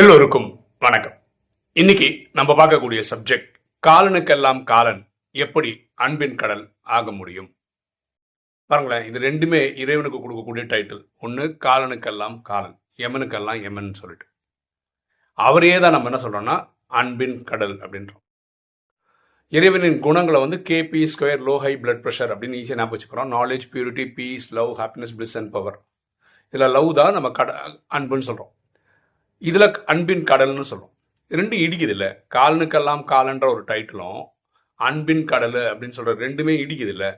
எல்லோருக்கும் வணக்கம். இன்னைக்கு நம்ம பார்க்கக்கூடிய சப்ஜெக்ட் காலனுக்கெல்லாம் காலன் எப்படி அன்பின் கடல் ஆக முடியும்? பாருங்களேன் இது ரெண்டுமே இறைவனுக்கு கொடுக்கக்கூடிய டைட்டில் ஒன்று காலனுக்கெல்லாம் காலன் எமனுக்கெல்லாம் எமன் சொல்லிட்டு. அவரையே தான் நம்ம என்ன சொல்றோம்னா அன்பின் கடல் அப்படின்றோம். இறைவனின் குணங்களை வந்து KP square low high blood pressure அப்படின்னு ஈஸியாக ஞாபகம் வச்சுக்கிறோம். Knowledge purity peace love happiness bliss and power இதில் லவ் தான் நம்ம கட அன்புன்னு சொல்கிறோம் இதில் அன்பின் கடல்னு சொல்லுவோம் ரெண்டு இடிக்குது இல்லை காலனுக்கெல்லாம் காலன்ற ஒரு டைட்டிலும் அன்பின் கடல் அப்படின்னு சொல்கிற ரெண்டுமே இடிக்குது இல்லை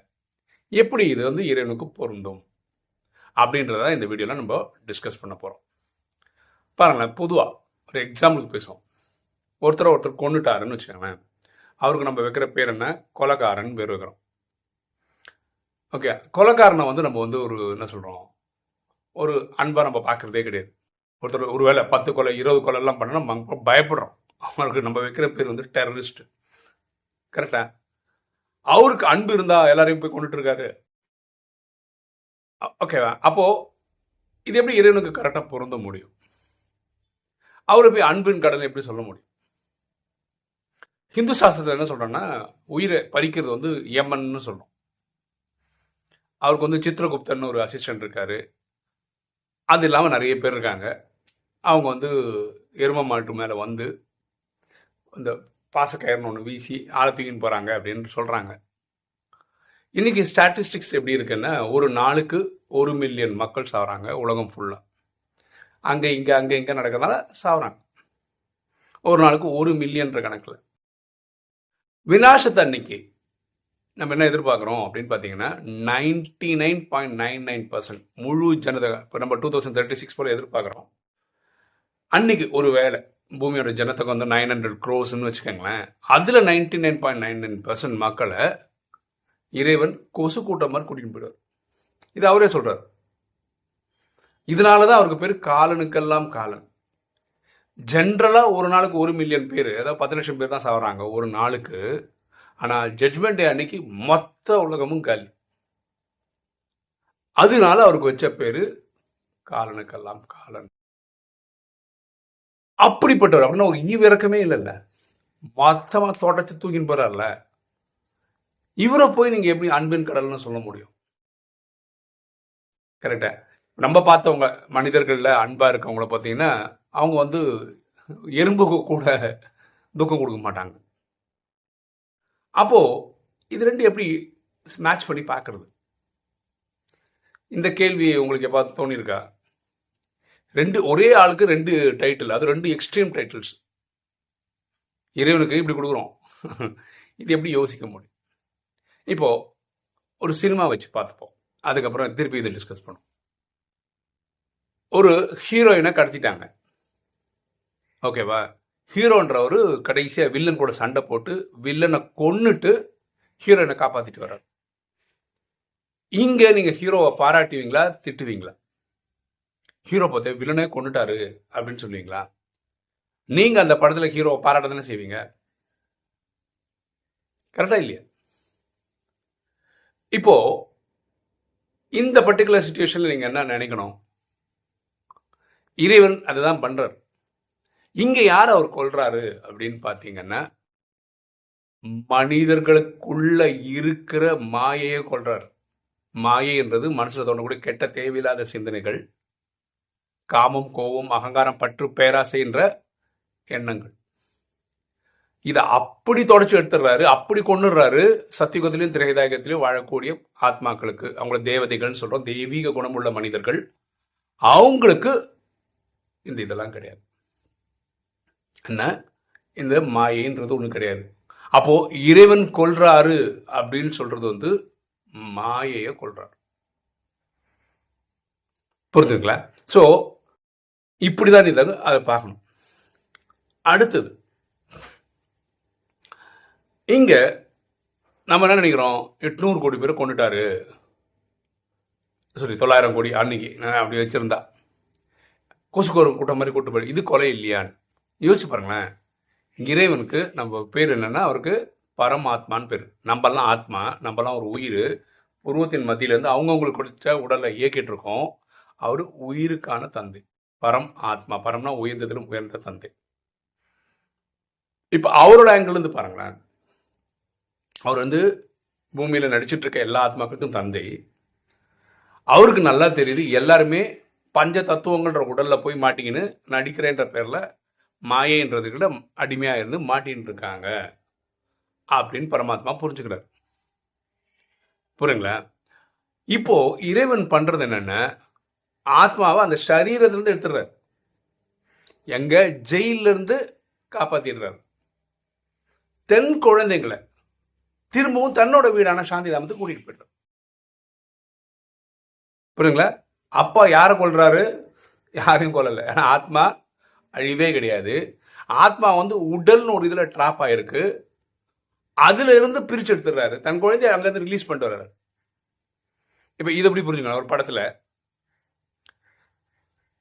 எப்படி இது வந்து இறைவனுக்கு பொருந்தும்? அப்படின்றத இந்த வீடியோவில் நம்ம டிஸ்கஸ் பண்ண போகிறோம் பாருங்களேன் பொதுவாக ஒரு எக்ஸாம்பிளுக்கு பேசுவோம். ஒருத்தர் ஒருத்தர் கொண்டுட்டாருன்னு வச்சுக்கோங்களேன். அவருக்கு நம்ம வைக்கிற பேர் என்ன? கொலகாரன் பேர் வைக்கிறோம். ஓகே கொலகாரனை வந்து நம்ம வந்து ஒரு என்ன சொல்கிறோம் ஒரு அன்பாக நம்ம பார்க்குறதே கிடையாது. ஒருத்தர் ஒருவேளை பத்து கொலை இருபது கொலை எல்லாம் பண்ணா நம்ம பயப்படுறோம். அவங்களுக்கு நம்ம வைக்கிற பேர் வந்து டெரரிஸ்ட் கரெக்டா அவருக்கு அன்பு இருந்தா எல்லாரையும் போய் கொண்டுட்டு இருக்காரு ஓகேவா அப்போ இது எப்படி இறைவனுக்கு கரெக்டாக பொருந்த முடியும்? அவர் போய் அன்பின் கடனை எப்படி சொல்ல முடியும்? ஹிந்து சாஸ்திரத்தில் என்ன சொல்றோம்னா உயிரை பறிக்கிறது வந்து யமன்னு சொல்றோம். அவருக்கு வந்து சித்திரகுப்தன் ஒரு அசிஸ்டன்ட் இருக்காரு. அது இல்லாமல் நிறைய பேர் இருக்காங்க. அவங்க வந்து எரும மாட்டு மேலே வந்து இந்த பாசக்கயர்னு ஒன்று வீசி ஆழத்தூக்கின்னு போகிறாங்க அப்படின்னு சொல்கிறாங்க இன்றைக்கி ஸ்டாட்டிஸ்டிக்ஸ் எப்படி இருக்குன்னா ஒரு நாளுக்கு ஒரு மில்லியன் மக்கள் சாகுறாங்க உலகம் ஃபுல்லாக அங்கே இங்கே அங்கே இங்கே நடக்கிறதுனால சாகுறாங்க ஒரு நாளுக்கு ஒரு மில்லியன்ற கணக்கில். விநாசத்தை அன்னைக்கு நம்ம என்ன எதிர்பார்க்குறோம் அப்படின்னு பார்த்தீங்கன்னா ninety nine point nine nine percent முழு ஜனதா இப்போ நம்ம டூ தௌசண்ட் தேர்ட்டி சிக்ஸ் போல் எதிர்பார்க்குறோம். அன்னைக்கு ஒரு வேளை பூமியோட ஜனத்தொகை வந்து நைன் ஹண்ட்ரட் க்ரோஸ்ன்னு வச்சுக்கோங்களேன். அதில் ninety nine point nine nine percent மக்களை இறைவன் கொசு கூட்டம் மாதிரி கூட்டிகிட்டு போயிடுவார். இது அவரே சொல்கிறார் இதனால தான் அவருக்கு பேர் காலனுக்கெல்லாம் காலன். ஜென்ரலாக ஒரு நாளுக்கு ஒரு மில்லியன் பேர் அதாவது பத்து லட்சம் பேர் தான் சாகுறாங்க ஒரு நாளுக்கு. ஆனால் ஜட்மெண்ட் டே அன்னைக்கு மொத்த உலகமும் காலி. அதனால அவருக்கு வச்ச பேர் காலனுக்கெல்லாம் காலன். அப்படிப்பட்டவர். அப்படின்னா ஒரு ஈவிறக்கமே இல்லைல்ல. மொத்தமாக தோட்டத்தை தூக்கின்னு போறார்ல. இவரை போய் நீங்க எப்படி அன்பின் கடல்னு சொல்ல முடியும்? கரெக்டா நம்ம பார்த்தவங்க மனிதர்களில் அன்பா இருக்கவங்கள பார்த்தீங்கன்னா அவங்க வந்து எறும்புக்கு கூட துக்கம் கொடுக்க மாட்டாங்க. அப்போ இது ரெண்டு எப்படி மேட்ச் பண்ணி பார்க்கறது? இந்த கேள்வி உங்களுக்கு எப்போ தோணியிருக்கா? ரெண்டு ஒரே ஆளுக்கு ரெண்டு டைட்டில் அது ரெண்டு எக்ஸ்ட்ரீம் டைட்டில்ஸ் இறைவனுக்கு இப்படி கொடுக்குறோம். இது எப்படி யோசிக்க முடியும்? இப்போ ஒரு சினிமா வச்சு பார்த்துப்போம். அதுக்கப்புறம் திருப்பி இதை டிஸ்கஸ் பண்ணுவோம். ஒரு ஹீரோயினை கடத்திட்டாங்க. ஓகேவா ஹீரோன்றவர் கடைசியாக வில்லன் கூட சண்டை போட்டு வில்லனை கொன்னுட்டு ஹீரோயினை காப்பாற்றிட்டு வர்றாரு. இங்கே நீங்கள் ஹீரோவை பாராட்டுவீங்களா திட்டுவீங்களா? ஹீரோ பார்த்து வில்லனே கொண்டுட்டாரு அப்படின்னு சொல்லுவீங்களா? நீங்க அந்த படத்துல ஹீரோ பாராட்ட தானே செய்வீங்க? கரெக்டா இல்லையா? இப்போ இந்த பர்டிகுலர் சுச்சுவேஷன்ல நீங்க என்ன நினைக்கணும்? இறைவன் அதுதான் பண்றார். இங்க யார் அவர் கொள்றாரு அப்படின்னு பாத்தீங்கன்னா மனிதர்களுக்குள்ள இருக்கிற மாயையை கொள்றார் மாயை என்றது மனசுல தோணக்கூடிய கெட்ட தேவையில்லாத சிந்தனைகள் காமம் கோபம் அகங்காரம் பற்று பேராசை என்ற எண்ணங்கள். இதை அப்படி தொடச்சி எடுத்துடுறாரு அப்படி கொண்டுடுறாரு சத்தியுகத்திலையும் திரைதாயகத்திலையும் வாழக்கூடிய ஆத்மாக்களுக்கு அவங்கள தேவதைகள்னு சொல்றோம் தெய்வீக குணமுள்ள மனிதர்கள் அவங்களுக்கு இந்த இதெல்லாம் கிடையாது. என்ன? இந்த மாயைன்றது ஒன்றும் கிடையாது. அப்போ இறைவன் கொல்றாரு அப்படின்னு சொல்றது வந்து மாயைய கொல்றாரு. புரிஞ்சுங்களா சோ இப்படிதான் இதாங்க அதை பார்க்கணும். அடுத்தது இங்க நம்ம என்ன நினைக்கிறோம்? எட்நூறு கோடி பேரை கொண்டுட்டாரு. சாரி தொள்ளாயிரம் கோடி அன்னைக்கு. நான் அப்படி வச்சிருந்தா. கொசுக்கோரம் கூட்டம் மாதிரி கூட்டு போய் இது கொலை இல்லையான்னு. யோசிச்சு பாருங்களேன். இறைவனுக்கு நம்ம பேர் என்னன்னா அவருக்கு பரமாத்மான்னு பேர். நம்மலாம் ஆத்மா நம்மலாம் ஒரு உயிர். உருவத்தின் மத்தியிலேருந்து அவங்கவுங்களுக்கு கொடுத்த உடலை இயக்கிட்டு இருக்கோம். அவர் உயிருக்கான தந்தை. பரம் ஆத்மா. பரம்னா உயர்ந்ததிலும் உயர்ந்த தந்தை. இப்போ அவரோட ஆங்கிள் இருந்து பாருங்களேன். அவர் வந்து பூமியில் நடிச்சிட்டு இருக்க எல்லா ஆத்மாக்களுக்கும் தந்தை. அவருக்கு நல்லா தெரியுது எல்லாருமே பஞ்ச தத்துவங்கள்ன்ற உடலில் போய் மாட்டிக்கின்னு நடிக்கிறேன்ற பேரில் மாயன்றது கூட அடிமையாக இருந்து மாட்டின்னு இருக்காங்க அப்படின்னு பரமாத்மா புரிஞ்சுக்கிறார். புரியுங்களா? இப்போ இறைவன் பண்றது என்னென்ன ஆத்மாவை அந்த சரீரத்திலிருந்து எடுத்துடுறார். எடுத்துடுறாரு எங்க ஜெயிலிருந்து இருந்து தென் குழந்தைங்களை திரும்பவும் தன்னோட வீடான சாந்தி தாமத்தை கூட்டிட்டு போயிடுறார். புரியுங்களா அப்பா யாரை கொள்றாரு யாரையும் கொல்லலை. ஏன்னா ஆத்மா அழிவே கிடையாது. ஆத்மா வந்து உடல்னு ஒரு இதுல ட்ராப் ஆயிருக்கு. அதுல இருந்து பிரிச்சு எடுத்துடுறாரு. தன் குழந்தைய அங்க இருந்து ரிலீஸ் பண்ணிட்டு வர்றாரு. இப்ப இது எப்படி புரிஞ்சுக்கணும் ஒரு படத்துல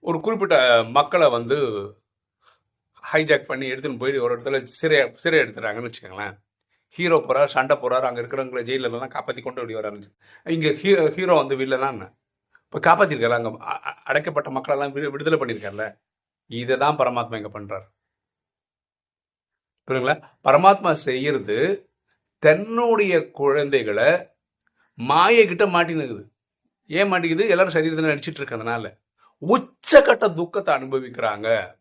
ஒரு குறிப்பிட்ட மக்களை வந்து ஹைஜாக் பண்ணி எடுத்துன்னு போய் ஒரு இடத்துல சிறை சிறை எடுத்துறாங்கன்னு வச்சுக்கோங்களேன். ஹீரோ போறார் சண்டை போறாரு அங்கே இருக்கிறவங்களை ஜெயிலெல்லாம் காப்பாற்றி கொண்டு வெளியே வராரு. இங்கே ஹீரோ ஹீரோ வந்து வில்லனா இப்போ காப்பாற்றிருக்காரு அங்கே அ- அடைக்கப்பட்ட மக்களெல்லாம் விடு- விடுதலை பண்ணியிருக்காருல்ல இதை தான் பரமாத்மா இங்கே பண்ணுறார் புரியுங்களா பரமாத்மா செய்யறது தன்னுடைய குழந்தைகளை மாயை கிட்ட மாட்டினுக்குது. ஏன் மாட்டிக்குது? எல்லாரும் சரீரத்தில் நடிச்சிட்டு இருக்கிறதுனால. உச்சக்கட்ட துக்கத்தை அனுபவிக்கிறாங்க.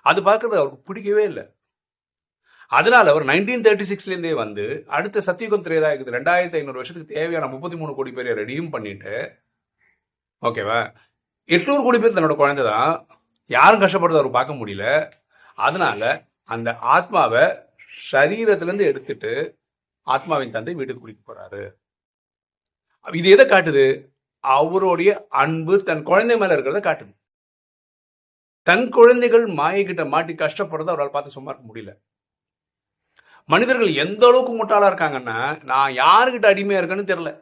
அது பார்க்கறது அவருக்கு பிடிக்கவே இல்லை. அதனால அவர் நைன்டீன் தேர்ட்டி சிக்ஸ்லேருந்தே வந்து அடுத்த சத்தியுகம் திரேதாயகுது ரெண்டாயிரத்தி ஐநூறு வருஷத்துக்கு தேவையான முப்பத்தி மூணு கோடி பேரை ரெடியும் பண்ணிட்டு ஓகேவா? எட்நூறு கோடி பேர் தன்னோட குழந்தை தான். யாரும் கஷ்டப்படுறது அவர் பார்க்க முடியல. அதனால அந்த ஆத்மாவை சரீரத்திலேருந்து எடுத்துட்டு ஆத்மாவின் தந்தை வீட்டுக்கு கூட்டிட்டு போறாரு. இது எதை காட்டுது? அவருடைய அன்பு தன் குழந்தை மேல இருக்கிறத காட்டுது. தன் குழந்தைகள் மாயை கிட்ட மாட்டி கஷ்டப்படுறத அவரால் பார்த்து சும்மா இருக்க முடியல. மனிதர்கள் எந்த அளவுக்கு முட்டாளா இருக்காங்கன்னா நான் யாருக்கிட்ட அடிமையா இருக்கேன்னு தெரியல.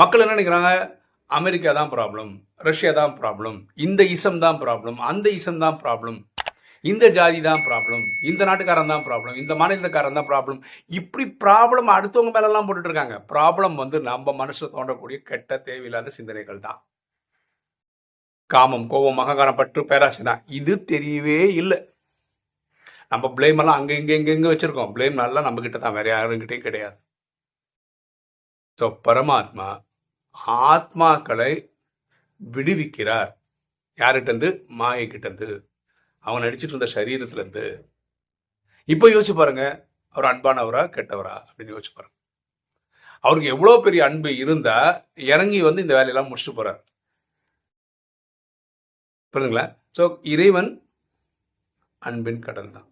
மக்கள் என்ன நினைக்கிறாங்க? அமெரிக்கா தான் ப்ராப்ளம் ரஷ்யா தான் ப்ராப்ளம் இந்த இசம் தான் ப்ராப்ளம் அந்த இசம் தான் ப்ராப்ளம் இந்த ஜாதி தான் ப்ராப்ளம் இந்த நாட்டுக்காரன் தான் ப்ராப்ளம் இந்த மாநிலக்காரன் தான் ப்ராப்ளம் இப்படி ப்ராப்ளம் அடுத்தவங்க மேலெல்லாம் போட்டுட்டு இருக்காங்க ப்ராப்ளம் வந்து நம்ம மனசுல தோன்றக்கூடிய கெட்ட தேவையில்லாத சிந்தனைகள் தான். காமம் கோபம் அகங்காரம் பற்று பேராசினா இது தெரியவே இல்லை. நம்ம பிளேம் எல்லாம் அங்க இங்க இங்க இங்க வச்சிருக்கோம். பிளேம் நல்லா நம்ம கிட்ட தான். வேற யாருங்கிட்டையும் கிடையாது. ஸோ பரமாத்மா ஆத்மாக்களை விடுவிக்கிறார். யார்கிட்ட இருந்து மாயை கிட்ட இருந்து அவன் நடிச்சிட்டு இருந்த சரீரத்திலேருந்து இப்போ யோசிச்சு பாருங்க அவர் அன்பானவரா கெட்டவரா அப்படின்னு யோசிச்சு பாருங்க. அவருக்கு எவ்வளோ பெரிய அன்பு இருந்தா இறங்கி வந்து இந்த வேலையெல்லாம் முடிச்சுட்டு போறார். புரியுதுங்களா ஸோ இறைவன் அன்பின் கடல் தான்.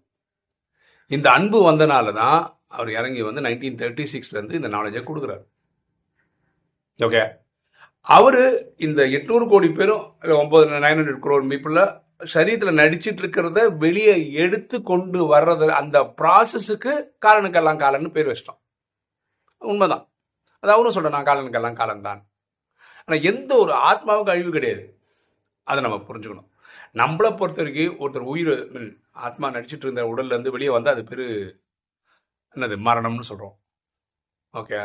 இந்த அன்பு வந்தனால தான் அவர் இறங்கி வந்து நைன்டீன் தேர்ட்டி சிக்ஸ்லேருந்து இந்த நாலேஜை கொடுக்குறாரு. ஓகே அவர் இந்த எட்நூறு கோடி பேரும் ஒன்பது நைன் ஹண்ட்ரட் குரோர் பீப்புள சரீரத்தில் நடிச்சிட்டு இருக்கிறத வெளியே எடுத்து கொண்டு வர்றது அந்த ப்ராசஸுக்கு காலனுக்கெல்லாம் காலன்னு பேர் வச்சிட்டோம். உண்மைதான். அது அவரும் சொல்கிறேன் நான் காலனுக்கெல்லாம் காலம் தான் ஆனால் எந்த ஒரு ஆத்மாவுக்கு அழிவு கிடையாது. அதை நம்ம புரிஞ்சுக்கணும். நம்மளை பொறுத்த வரைக்கும் ஒருத்தர் உயிர் ஆத்மா நடிச்சிட்டு இருந்த உடல்லேருந்து வெளியே வந்து அது பேர் என்னது மரணம்னு சொல்கிறோம் ஓகே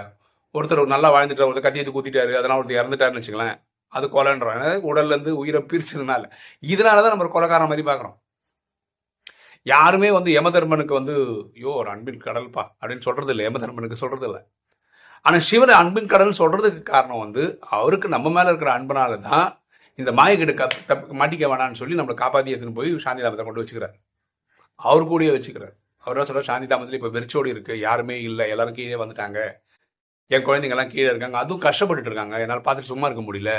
ஒருத்தர் நல்லா வாழ்ந்துட்டார் ஒருத்தர் கத்தியத்து கூத்திட்டாரு அதெல்லாம் ஒருத்தர் இறந்துட்டாருன்னு வச்சுக்கலாம் அது கொலைன்றோம். உடல்லேருந்து உடல்ல இருந்து உயிரை பிரிச்சதுனால. இதனாலதான் நம்ம கொலைக்காரன் மாதிரி பார்க்குறோம். யாருமே வந்து யமதர்மனுக்கு வந்து ஐயோ ஒரு அன்பின் கடல்பா அப்படின்னு சொல்கிறது இல்லை. யமதர்மனுக்கு சொல்கிறது இல்லை. ஆனால் சிவன் அன்பின் கடல் சொல்கிறதுக்கு காரணம் வந்து அவருக்கு நம்ம மேலே இருக்கிற அன்பனால தான் இந்த மாயக்கிட்ட கப் தப்பு மாட்டிக்க வேணாம்னு சொல்லி நம்மளை காப்பாற்றி எடுத்துன்னு போய் சாந்தி தாமத்தை கொண்டு வச்சுக்கிறார். அவர் கூடயே வச்சுக்கிறார். அவர் சொல்கிறார் சாந்தி தாமத்தில் இப்போ வெறிச்சோடி இருக்குது யாருமே இல்லை. எல்லாரும் கீழே வந்துட்டாங்க. என் குழந்தைங்கெல்லாம் கீழே இருக்காங்க. அதுவும் கஷ்டப்பட்டுட்டு இருக்காங்க. என்னால் பார்த்துட்டு சும்மா இருக்க முடியல.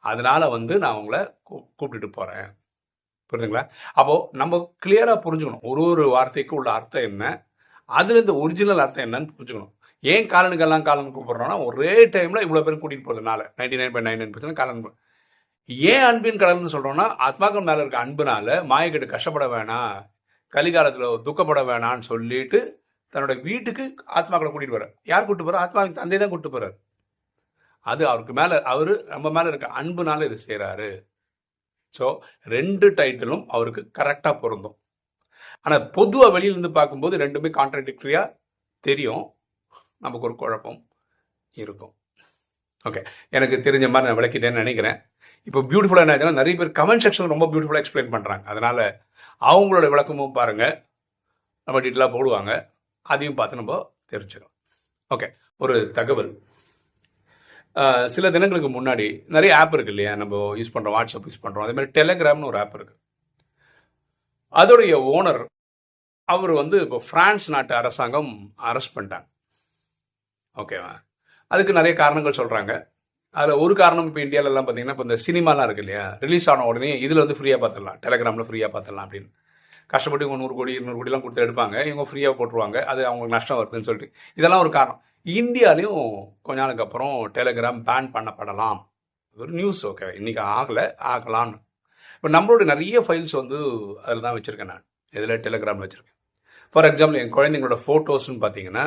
அதனால வந்து நான் உங்களை கூ- கூப்பிட்டுட்டு போறேன். புரியுதுங்களா அப்போ நம்ம கிளியரா புரிஞ்சுக்கணும். ஒரு ஒரு வார்த்தைக்கு உள்ள அர்த்தம் என்ன? அதுல இருந்து ஒரிஜினல் அர்த்தம் என்னன்னு புரிஞ்சுக்கணும். ஏன் காலனுக்கெல்லாம் காலன் கூப்பிடுறோம்னா ஒரே டைம்ல இவ்வளவு பேரும் கூட்டிட்டு போறதுனால ninety nine by nine nine gallon ஏன் அன்பின் கடல்னு சொல்றோம்னா ஆத்மாக்கள் மேல இருக்க அன்புனால மாயக்கிட்ட கஷ்டப்பட வேணாம். கலிகாலத்துல துக்கப்பட வேணாம்னு சொல்லிட்டு தன்னோட வீட்டுக்கு ஆத்மாக்களை கூட்டிட்டு வர்றார் யார் கூட்டு போறார்? ஆத்மாவின் தந்தை தான் கூட்டு போறாரு. அது அவருக்கு மேலே அவர் நம்ம மேலே இருக்க அன்புனால இது செய்கிறாரு ஸோ ரெண்டு டைட்டிலும் அவருக்கு கரெக்டாக பொருந்தும். ஆனால் பொதுவாக வெளியிலேருந்து பார்க்கும்போது ரெண்டுமே கான்ட்ராடிக்டரியா தெரியும். நமக்கு ஒரு குழப்பம் இருக்கும். ஓகே எனக்கு தெரிஞ்ச மாதிரி நான் விளக்கிட்டேன்னு நினைக்கிறேன். இப்போ பியூட்டிஃபுல்லாக என்ன நிறைய பேர் கமெண்ட் செக்ஷன் ரொம்ப பியூட்டிஃபுல்லாக எக்ஸ்பிளைன் பண்ணுறாங்க அதனால் அவங்களோட விளக்கமும் பாருங்கள் நம்ம டீட்டெயிலாக போடுவாங்க. அதையும் பார்த்து நம்ம தெரிஞ்சுக்கலாம் ஓகே ஒரு தகவல். சில தினங்களுக்கு முன்னாடி நிறைய ஆப் இருக்கு இல்லையா? நம்ம யூஸ் பண்ணுறோம் வாட்ஸ்அப் யூஸ் பண்ணுறோம் அதே மாதிரி டெலகிராம்னு ஒரு ஆப் இருக்கு. அதோடைய ஓனர் அவர் வந்து இப்போ பிரான்ஸ் நாட்டு அரசாங்கம் அரெஸ்ட் பண்ணிட்டாங்க. ஓகேவா அதுக்கு நிறைய காரணங்கள் சொல்கிறாங்க அதில் ஒரு காரணம் இப்போ இந்தியாவிலலாம் பார்த்தீங்கன்னா இப்போ இந்த சினிமாலாம் இருக்கு இல்லையா? ரிலீஸ் ஆன உடனே இதில் வந்து ஃப்ரீயாக பார்த்துடலாம். டெலகிராமில் ஃப்ரீயாக பார்த்துடலாம் அப்படின்னு. கஷ்டப்பட்டு இவங்க நூறு கோடி இருநூறு கோடிலாம் கொடுத்து எடுப்பாங்க. இவங்க ஃப்ரீயாக போட்டுருவாங்க. அது அவங்களுக்கு நஷ்டம் வருதுன்னு சொல்லிட்டு. இதெல்லாம் ஒரு காரணம். இந்தியாலையும் கொஞ்ச நாளுக்கு அப்புறம் டெலிகிராம் பேன் பண்ணப்படலாம். ஒரு நியூஸ் ஓகே இன்னைக்கு ஆகலை ஆகலான்னு இப்போ நம்மளோட நிறைய ஃபைல்ஸ் வந்து அதில் தான் வச்சுருக்கேன் நான். இதில் டெலிகிராமில் வச்சுருக்கேன். ஃபார் எக்ஸாம்பிள் என் குழந்தைங்களோட ஃபோட்டோஸ்னு பார்த்தீங்கன்னா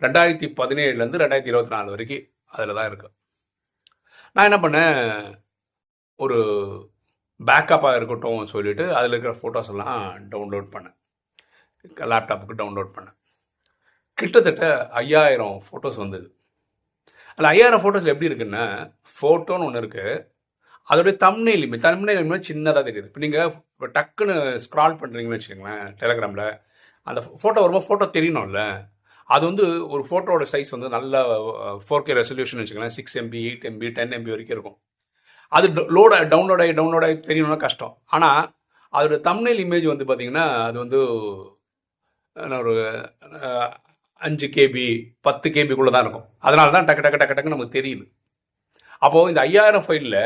ரெண்டாயிரத்தி பதினேழுலேருந்து ரெண்டாயிரத்தி இருபத்தி நாலு வரைக்கும் அதில் தான் இருக்கு. நான் என்ன பண்ணேன்? ஒரு பேக்கப்பாக இருக்கட்டும் சொல்லிட்டு அதில் இருக்கிற ஃபோட்டோஸ் எல்லாம் டவுன்லோட் பண்ணேன். லேப்டாப்புக்கு டவுன்லோட் பண்ணேன். கிட்டத்தட்ட ஐயாயிரம் ஃபோட்டோஸ் வந்தது. அதில் ஐயாயிரம் ஃபோட்டோஸில் எப்படி இருக்குன்னா ஃபோட்டோன்னு ஒன்று இருக்குது அதோடைய தம்னைல் இமேஜ் தம்னைல் இமேஜ் சின்னதாக தெரியுது. இப்போ நீங்கள் இப்போ டக்குன்னு ஸ்க்ரால் பண்ணுறீங்கன்னு வச்சுக்கோங்களேன் டெலகிராமில் அந்த ஃபோட்டோ வரும்போது ஃபோட்டோ தெரியணும்ல. அது வந்து ஒரு ஃபோட்டோவோட சைஸ் வந்து நல்ல ஃபோர் கே ரெசல்யூஷன் வச்சுக்கோங்களேன் six MB eight MB ten MB வரைக்கும் இருக்கும். அது லோட் டவுன்லோட் ஆகி டவுன்லோட் ஆகி தெரியணும்னா கஷ்டம். ஆனால் அதோட தம்னைல் இமேஜ் வந்து பார்த்தீங்கன்னா அது வந்து ஒரு அஞ்சு கேபி பத்து கேபிக்குள்ளே தான் இருக்கும். அதனால தான் டக்கு டக்கு டக்கு டக்கு நமக்கு தெரியுது. அப்போது இந்த ஐயாயிரம் ஃபைலில்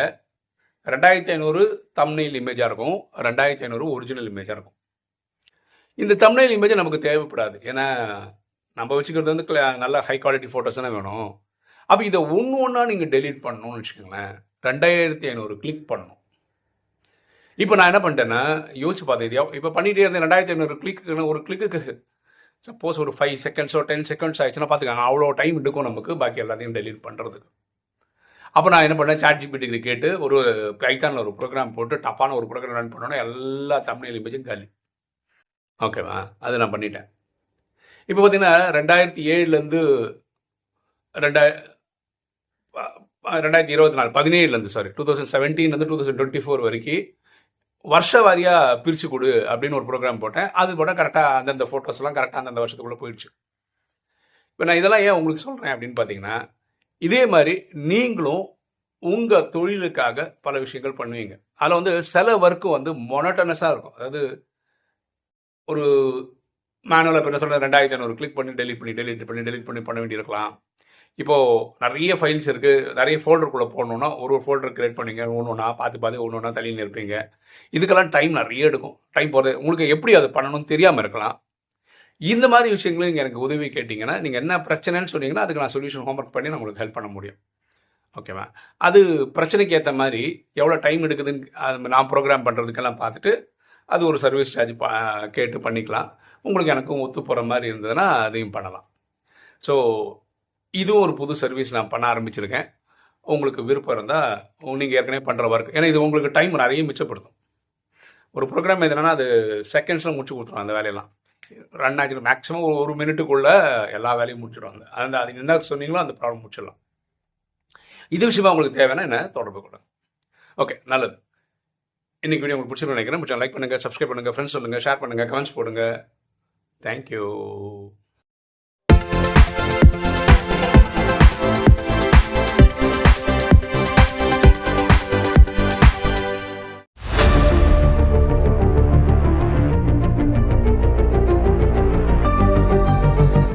ரெண்டாயிரத்தி ஐநூறு தம்னையில் இமேஜாக இருக்கும். ரெண்டாயிரத்தி ஐநூறு ஒரிஜினல் இமேஜாக இருக்கும். இந்த தம்னையில் இமேஜ் நமக்கு தேவைப்படாது. ஏன்னா நம்ம வச்சுக்கிறது வந்து நல்ல ஹை குவாலிட்டி ஃபோட்டோஸ் தானே வேணும். அப்போ இதை ஒன்று ஒன்றா நீங்கள் டெலீட் பண்ணணும்னு வச்சுக்கோங்களேன். ரெண்டாயிரத்தி ஐநூறு கிளிக் பண்ணணும். இப்போ நான் என்ன பண்ணிட்டேன்னா யோசிச்சு பார்த்தேன் இப்போ பண்ணிகிட்டே இருந்தேன் ரெண்டாயிரத்தி ஐநூறு கிளிக்கு ஒரு கிளிக்கு சப்போஸ் ஒரு ஃபைவ் செகண்ட்ஸோ டென் செகண்ட்ஸ் ஆயிடுச்சுன்னா பார்த்துக்கோங்க அவ்வளோ டைம் எடுக்கும் நமக்கு. பாக்கி எல்லாத்தையும் டெலீட் பண்ணுறதுக்கு அப்போ நான் என்ன பண்ணேன்? சாட் ஜிபிடி கேட்டு ஒரு பைத்தானில் ஒரு ப்ரோக்ராம் போட்டு டப்பான ஒரு ப்ரோக்ராம் ரன் பண்ணோன்னா எல்லா தமிழ் இமேஜும் காலி. ஓகேவா அது நான் பண்ணிட்டேன். இப்போ பார்த்தீங்கன்னா ரெண்டாயிரத்தி ஏழுலேருந்து ரெண்டாய ரெண்டாயிரத்தி இருபத்தி நாலு பதினேழுலேருந்து சாரி டூ தௌசண்ட் செவன்டீன்லேருந்து டூ தௌசண்ட் டுவெண்ட்டி ஃபோர் வரைக்கும் வருஷ வாரியாக பிரித்து கொடு அப்படின்னு ஒரு ப்ரோக்ராம் போட்டேன். அது கூட கரெக்டாக அந்தந்த ஃபோட்டோஸ்லாம் கரெக்டாக அந்தந்த வருஷத்துக்குள்ளே போயிடுச்சு. இப்போ நான் இதெல்லாம் ஏன் உங்களுக்கு சொல்கிறேன் அப்படின்னு பார்த்தீங்கன்னா இதே மாதிரி நீங்களும் உங்கள் தொழிலுக்காக பல விஷயங்கள் பண்ணுவீங்க. அதில் வந்து சில ஒர்க்கு வந்து மொனட்டனஸாக இருக்கும். அதாவது ஒரு மேனுவலாக இப்போ என்ன சொல்கிறேன் ரெண்டாயிரத்தி ஐநூறு கிளிக் பண்ணி டெலிட் பண்ணி டெலிட் பண்ணி டெலிட் பண்ணி பண்ண வேண்டியிருக்கலாம். இப்போது நிறைய ஃபைல்ஸ் இருக்குது நிறைய ஃபோல்டருக்குள்ளே போகணுன்னா ஒரு ஒரு ஃபோல்டர் கிரியேட் பண்ணீங்க. ஒன்று ஒன்றா பார்த்து பார்த்து ஒன்று ஒன்றா தள்ளி இருப்பீங்க இதுக்கெல்லாம் டைம் நிறைய எடுக்கும். டைம் போகிறது உங்களுக்கு எப்படி அது பண்ணணும்னு தெரியாமல் இருக்கலாம். இந்த மாதிரி விஷயங்களும் நீங்கள் எனக்கு உதவி கேட்டிங்கன்னா நீங்கள் என்ன பிரச்சனைன்னு சொன்னீங்கன்னா அதுக்கு நான் சொல்யூஷன் ஹோம்ஒர்க் பண்ணி நான் உங்களுக்கு ஹெல்ப் பண்ண முடியும். ஓகேவா அது பிரச்சனைக்கு ஏற்ற மாதிரி எவ்வளோ டைம் எடுக்குதுன்னு அது நான் ப்ரோக்ராம் பண்ணுறதுக்கெல்லாம் பார்த்துட்டு அது ஒரு சர்வீஸ் சார்ஜ் கேட்டு பண்ணிக்கலாம். உங்களுக்கு எனக்கும் ஒத்து போகிற மாதிரி இருந்ததுன்னா அதையும் பண்ணலாம். ஸோ இதுவும் ஒரு புது சர்வீஸ் நான் பண்ண ஆரம்பிச்சிருக்கேன். உங்களுக்கு விருப்பம் இருந்தால் நீங்கள் ஏற்கனவே பண்ணுற ஒர்க் ஏன்னா இது உங்களுக்கு டைம் நிறைய மிச்சப்படுத்தும். ஒரு ப்ரோக்ராம் எதுனா அது செகண்ட்ஸில் முடிச்சு கொடுத்துரும் அந்த வேலையெல்லாம். ரன் ஆச்சு மேக்ஸிமம் ஒரு ஒரு மினிட்டுக்குள்ளே எல்லா வேலையும் முடிச்சிடுவாங்க அந்த அது என்ன சொன்னீங்களோ அந்த ப்ராப்ளம் முடிச்சிடலாம். இது விஷயமா உங்களுக்கு தேவைன்னா என்ன? தொடர்பு கொடுங்க ஓகே நல்லது. இன்னைக்கு வீடியோ உங்களுக்கு பிடிச்சிருன்னு நினைக்கிறேன். பிடிச்சா லைக் பண்ணுங்கள் சப்ஸ்கிரைப் பண்ணுங்கள் ஃப்ரெண்ட்ஸ் சொல்லுங்கள் ஷேர் பண்ணுங்கள் கமெண்ட்ஸ் போடுங்க. தேங்க்யூ